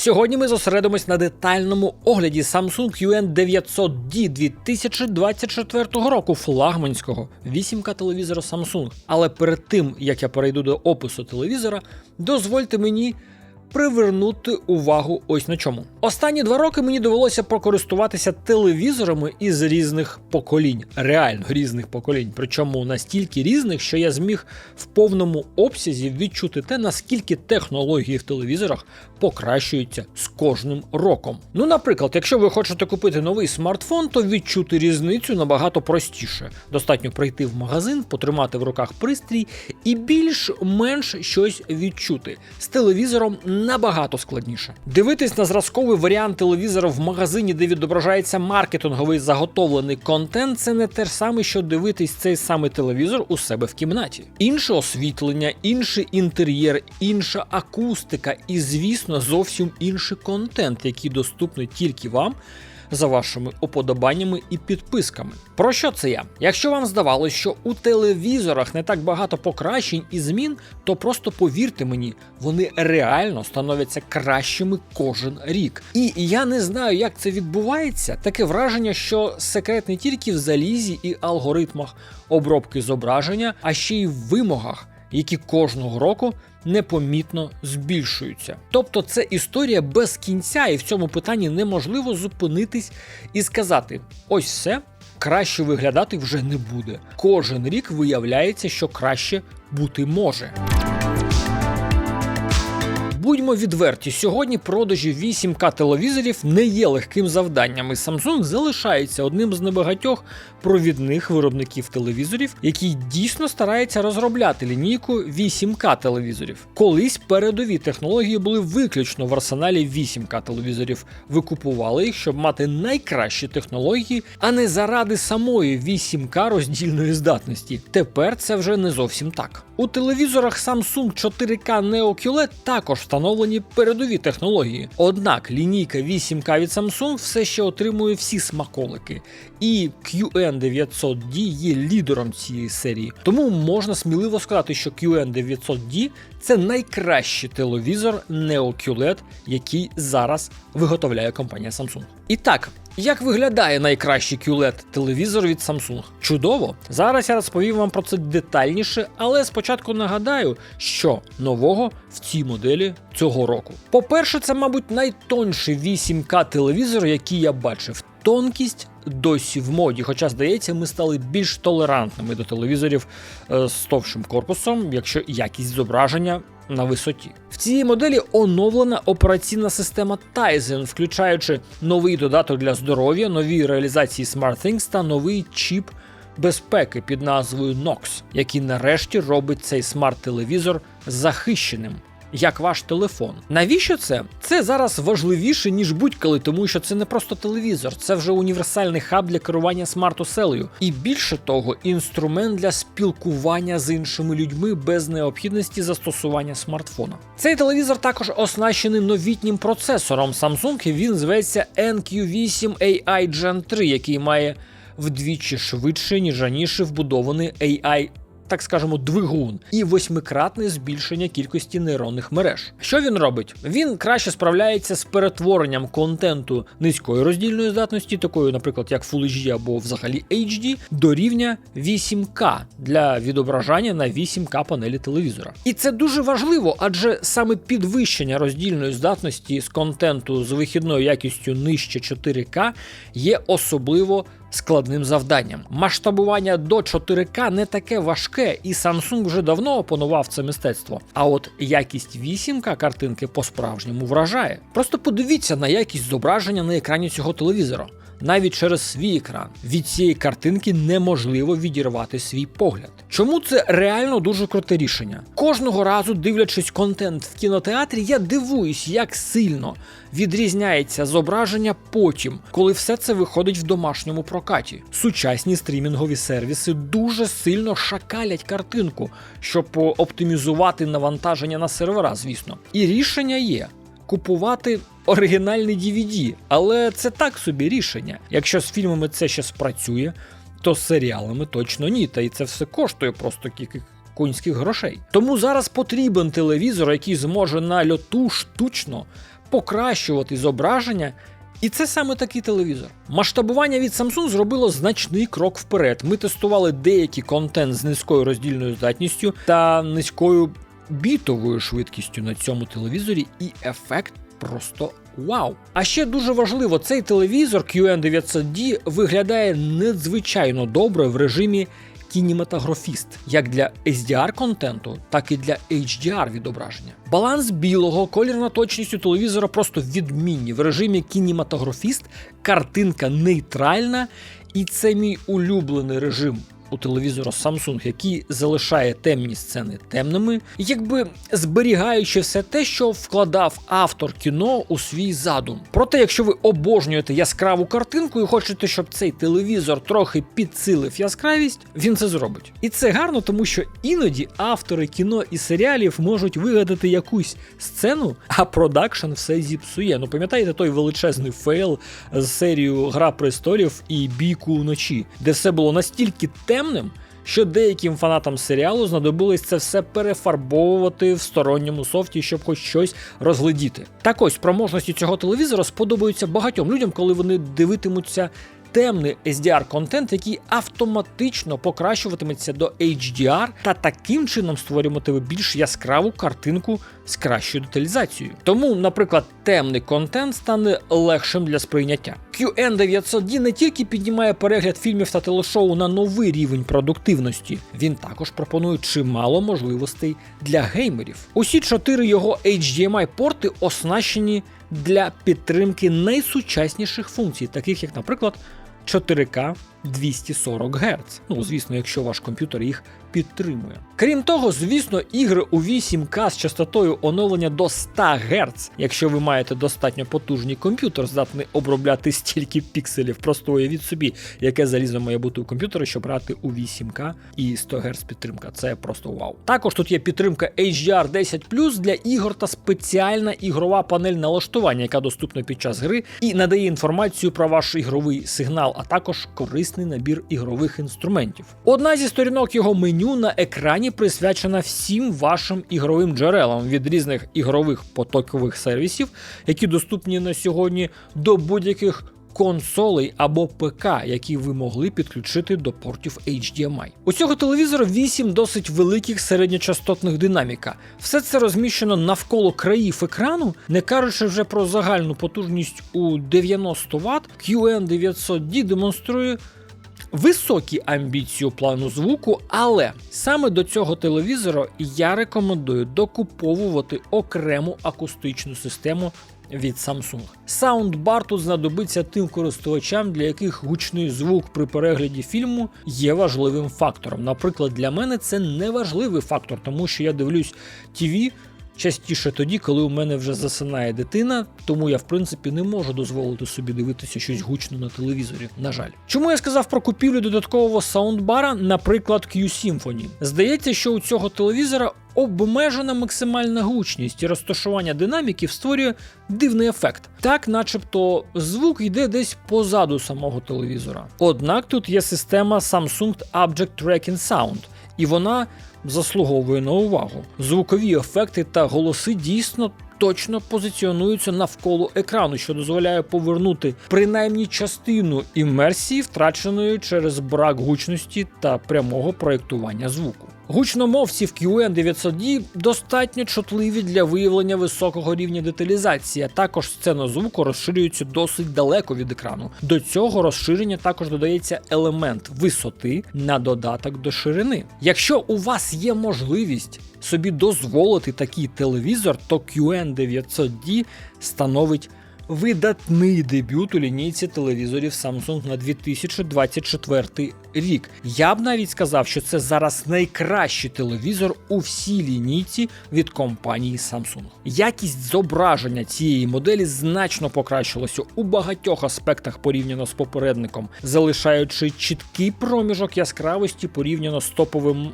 Сьогодні ми зосередимось на детальному огляді Samsung UN900D 2024 року флагманського 8К телевізора Samsung. Але перед тим як я перейду до опису телевізора, дозвольте мені привернути увагу ось на чому. Останні два роки мені довелося прокористуватися телевізорами із різних поколінь, реально різних поколінь, причому настільки різних, що я зміг в повному обсязі відчути те, наскільки технології в телевізорах покращуються з кожним роком. Ну, наприклад, якщо ви хочете купити новий смартфон, то відчути різницю набагато простіше. Достатньо прийти в магазин, потримати в руках пристрій і більш-менш щось відчути. З телевізором набагато складніше. Дивитись на зразковий варіант телевізора в магазині, де відображається маркетинговий заготовлений контент, це не те ж саме, що дивитись цей самий телевізор у себе в кімнаті. Інше освітлення, інший інтер'єр, інша акустика і, звісно, зовсім інший контент, який доступний тільки вам за вашими уподобаннями і підписками. Про що це я? Якщо вам здавалось, що у телевізорах не так багато покращень і змін, то просто повірте мені, вони реально становляться кращими кожен рік. І я не знаю, як це відбувається. Таке враження, що секрет не тільки в залізі і алгоритмах обробки зображення, а ще й в вимогах, які кожного року непомітно збільшуються. Тобто це історія без кінця, і в цьому питанні неможливо зупинитись і сказати: ось все. Краще виглядати вже не буде. Кожен рік виявляється, що краще бути може. Будьмо відверті, сьогодні продажі 8К телевізорів не є легким завданням, і Samsung залишається одним з небагатьох провідних виробників телевізорів, який дійсно старається розробляти лінійку 8К телевізорів. Колись передові технології були виключно в арсеналі 8К телевізорів. Ви купували їх, щоб мати найкращі технології, а не заради самої 8К роздільної здатності. Тепер це вже не зовсім так. У телевізорах Samsung 4K Neo QLED також встановлені передові технології. Однак лінійка 8К від Samsung все ще отримує всі смаколики, і QN900D є лідером цієї серії. Тому можна сміливо сказати, що QN900D це найкращий телевізор Neo QLED, який зараз виготовляє компанія Samsung. І так, як виглядає найкращий QLED телевізор від Samsung? Чудово! Зараз я розповім вам про це детальніше, але спочатку нагадаю, що нового в цій моделі цього року. По-перше, це, мабуть, найтонший 8К телевізор, який я бачив. Тонкість досі в моді, хоча, здається, ми стали більш толерантними до телевізорів е, з товщим корпусом, якщо якість зображення на висоті. В цій моделі оновлена операційна система Tizen, включаючи новий додаток для здоров'я, нові реалізації SmartThings та новий чіп безпеки під назвою NOx, який нарешті робить цей смарт-телевізор захищеним. Як ваш телефон. Навіщо це? Це зараз важливіше, ніж будь-коли, тому що це не просто телевізор, це вже універсальний хаб для керування смарт-оселею. І більше того, інструмент для спілкування з іншими людьми без необхідності застосування смартфона. Цей телевізор також оснащений новітнім процесором Samsung, і він зветься NQ8 AI Gen 3, який має вдвічі швидше, ніж раніше вбудований AI так скажемо, двигун і восьмикратне збільшення кількості нейронних мереж. Що він робить? Він краще справляється з перетворенням контенту низької роздільної здатності, такої, наприклад, як Full HD або взагалі HD, до рівня 8К для відображання на 8К панелі телевізора. І це дуже важливо, адже саме підвищення роздільної здатності з контенту з вихідною якістю нижче 4К є особливо складним завданням. Масштабування до 4К не таке важке, і Samsung вже давно опанував це мистецтво. А от якість 8К картинки по-справжньому вражає. Просто подивіться на якість зображення на екрані цього телевізора. Навіть через свій екран від цієї картинки неможливо відірвати свій погляд. Чому це реально дуже круте рішення? Кожного разу, дивлячись контент в кінотеатрі, я дивуюсь, як сильно відрізняється зображення потім, коли все це виходить в домашньому прокаті. Сучасні стрімінгові сервіси дуже сильно шакалять картинку, щоб оптимізувати навантаження на сервера, звісно. І рішення є. Купувати оригінальний DVD, але це так собі рішення. Якщо з фільмами це ще спрацює, то з серіалами точно ні. Та і це все коштує просто кілька конських грошей. Тому зараз потрібен телевізор, який зможе на льоту штучно покращувати зображення. І це саме такий телевізор. Масштабування від Samsung зробило значний крок вперед. Ми тестували деякий контент з низькою роздільною здатністю та низькою бітовою швидкістю на цьому телевізорі, і ефект просто вау. А ще дуже важливо, цей телевізор QN900D виглядає надзвичайно добре в режимі кінематографіст, як для SDR контенту, так і для HDR відображення. Баланс білого, колірна точність у телевізора просто відмінні. В режимі кінематографіст картинка нейтральна, і це мій улюблений режим у телевізора Samsung, який залишає темні сцени темними, якби зберігаючи все те, що вкладав автор кіно у свій задум. Проте, якщо ви обожнюєте яскраву картинку і хочете, щоб цей телевізор трохи підсилив яскравість, він це зробить. І це гарно, тому що іноді автори кіно і серіалів можуть вигадати якусь сцену, а продакшн все зіпсує. Ну пам'ятаєте той величезний фейл з серією Гра престолів і бійку вночі, де все було настільки темно, темним, що деяким фанатам серіалу знадобилось це все перефарбовувати в сторонньому софті, щоб хоч щось розглядіти. Так ось спроможності цього телевізора сподобаються багатьом людям, коли вони дивитимуться. Темний SDR контент, який автоматично покращуватиметься до HDR та таким чином створюватиме більш яскраву картинку з кращою деталізацією. Тому, наприклад, темний контент стане легшим для сприйняття. QN900D не тільки піднімає перегляд фільмів та телешоу на новий рівень продуктивності, він також пропонує чимало можливостей для геймерів. Усі чотири його HDMI порти оснащені для підтримки найсучасніших функцій, таких як, наприклад, 4К 240 Гц. Ну, звісно, якщо ваш комп'ютер їх підтримує. Крім того, звісно, ігри у 8К з частотою оновлення до 100 Гц. Якщо ви маєте достатньо потужний комп'ютер, здатний обробляти стільки пікселів, просто уявіть собі, яке залізо має бути у комп'ютері, щоб грати у 8К і 100 Гц підтримка. Це просто вау. Також тут є підтримка HDR 10 для ігор та спеціальна ігрова панель налаштування, яка доступна під час гри, і надає інформацію про ваш ігровий сигнал, а також корисний набір ігрових інструментів. Одна зі сторінок його меню на екрані присвячена всім вашим ігровим джерелам від різних ігрових потокових сервісів, які доступні на сьогодні до будь-яких. Консолей або ПК, які ви могли підключити до портів HDMI. У цього телевізора 8 досить великих середньочастотних динаміка. Все це розміщено навколо країв екрану, не кажучи вже про загальну потужність у 90 Вт, QN900D демонструє високі амбіції у плану звуку, але саме до цього телевізора я рекомендую докуповувати окрему акустичну систему. Від Samsung. Саундбар тут знадобиться тим користувачам, для яких гучний звук при перегляді фільму є важливим фактором. Наприклад, для мене це не важливий фактор, тому що я дивлюсь ТВ частіше тоді, коли у мене вже засинає дитина, тому я в принципі не можу дозволити собі дивитися щось гучно на телевізорі. На жаль, чому я сказав про купівлю додаткового саундбара, наприклад, Q-Symphony? Здається, що у цього телевізора. Обмежена максимальна гучність і розташування динаміків створює дивний ефект, так начебто звук йде десь позаду самого телевізора. Однак тут є система Samsung Object Tracking Sound, і вона заслуговує на увагу. Звукові ефекти та голоси дійсно. Точно позиціонуються навколо екрану, що дозволяє повернути принаймні частину імерсії, втраченої через брак гучності та прямого проєктування звуку. Гучномовці в QN900D достатньо чутливі для виявлення високого рівня деталізації, а також сцена звуку розширюється досить далеко від екрану. До цього розширення також додається елемент висоти на додаток до ширини. Якщо у вас є можливість собі дозволити такий телевізор, то QN900D становить видатний дебют у лінійці телевізорів Samsung на 2024 рік. Я б навіть сказав, що це зараз найкращий телевізор у всій лінійці від компанії Samsung. Якість зображення цієї моделі значно покращилася у багатьох аспектах порівняно з попередником, залишаючи чіткий проміжок яскравості порівняно з топовим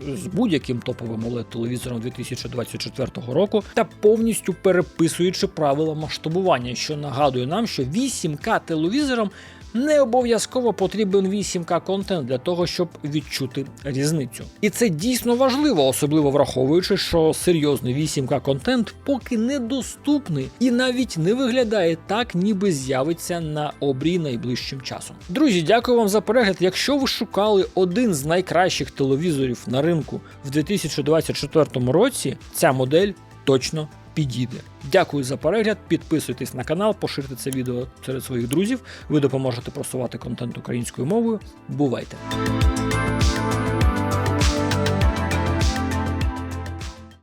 з будь-яким топовим oled телевізором 2024 року та повністю переписуючи правила масштабування, що нагадує нам, що 8К телевізором Не обов'язково потрібен 8К контент для того, щоб відчути різницю. І це дійсно важливо, особливо враховуючи, що серйозний 8К контент поки недоступний і навіть не виглядає так, ніби з'явиться на обрії найближчим часом. Друзі, дякую вам за перегляд. Якщо ви шукали один з найкращих телевізорів на ринку в 2024 році, ця модель точно підійде. Дякую за перегляд. Підписуйтесь на канал, поширте це відео серед своїх друзів. Ви допоможете просувати контент українською мовою. Бувайте!